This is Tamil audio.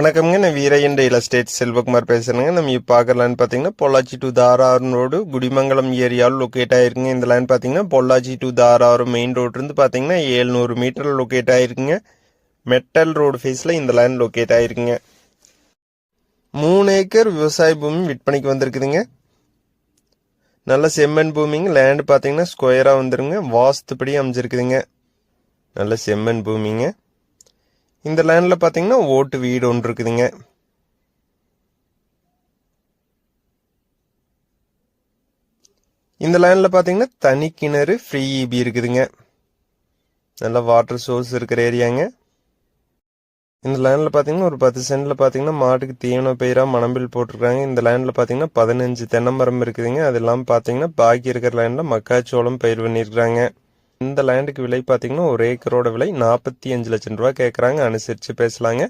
வணக்கம்ங்க நான் வீரையன் இலஸ்டேட் செல்வகுமார் பேசுகிறேங்க நம்ம இப்போ பார்க்குற பார்த்தீங்கன்னா பொள்ளாச்சி டு தாராரம் ரோடு குடிமங்கலம் ஏரியாவில் லொக்கேட் ஆயிருக்குங்க. இந்த லேண்ட் பார்த்தீங்கன்னா பொள்ளாச்சி டு தாராரம் மெயின் ரோட்லேருந்து பார்த்தீங்கன்னா ஏழ்நூறு மீட்டர் லொக்கேட் ஆயிருக்குங்க. மெட்டல் ரோடு ஃபேஸில் இந்த லேண்ட் லொக்கேட் ஆயிருக்குங்க. மூணு ஏக்கர் விவசாய பூமி விற்பனைக்கு வந்திருக்குதுங்க. நல்ல செம்மண் பூமிங்க. லேண்டு பார்த்தீங்கன்னா ஸ்கொயராக வந்துருங்க. வாஸ்துப்படி அமைஞ்சிருக்குதுங்க. நல்ல செம்மண் பூமிங்க. இந்த லேண்டில் பார்த்தீங்கன்னா ஓட்டு வீடு ஒன்று இருக்குதுங்க. இந்த லேண்டில் பார்த்தீங்கன்னா தனி கிணறு ஃப்ரீ இபி இருக்குதுங்க. நல்ல வாட்டர் சோர்ஸ் இருக்கிற ஏரியாங்க இந்த லேண்டில் பார்த்தீங்கன்னா ஒரு பத்து சென்டில் பார்த்தீங்கன்னா மாட்டுக்கு தீவன பயிராக மணம்பில் போட்டிருக்காங்க. இந்த லேண்டில் பார்த்தீங்கன்னா பதினஞ்சு தென்னை மரம் இருக்குதுங்க. அது இல்லாமல் பார்த்தீங்கன்னா பாக்கி இருக்கிற லேண்டில் மக்காச்சோளம் பயிர் பண்ணியிருக்கிறாங்க. இந்த லேண்டுக்கு விலை பார்த்தீங்கன்னா ஒரு ஏக்கரோட விலை நாற்பத்தி அஞ்சு லட்சம் ரூபா கேட்குறாங்க அனுசரித்து பேசலாங்க.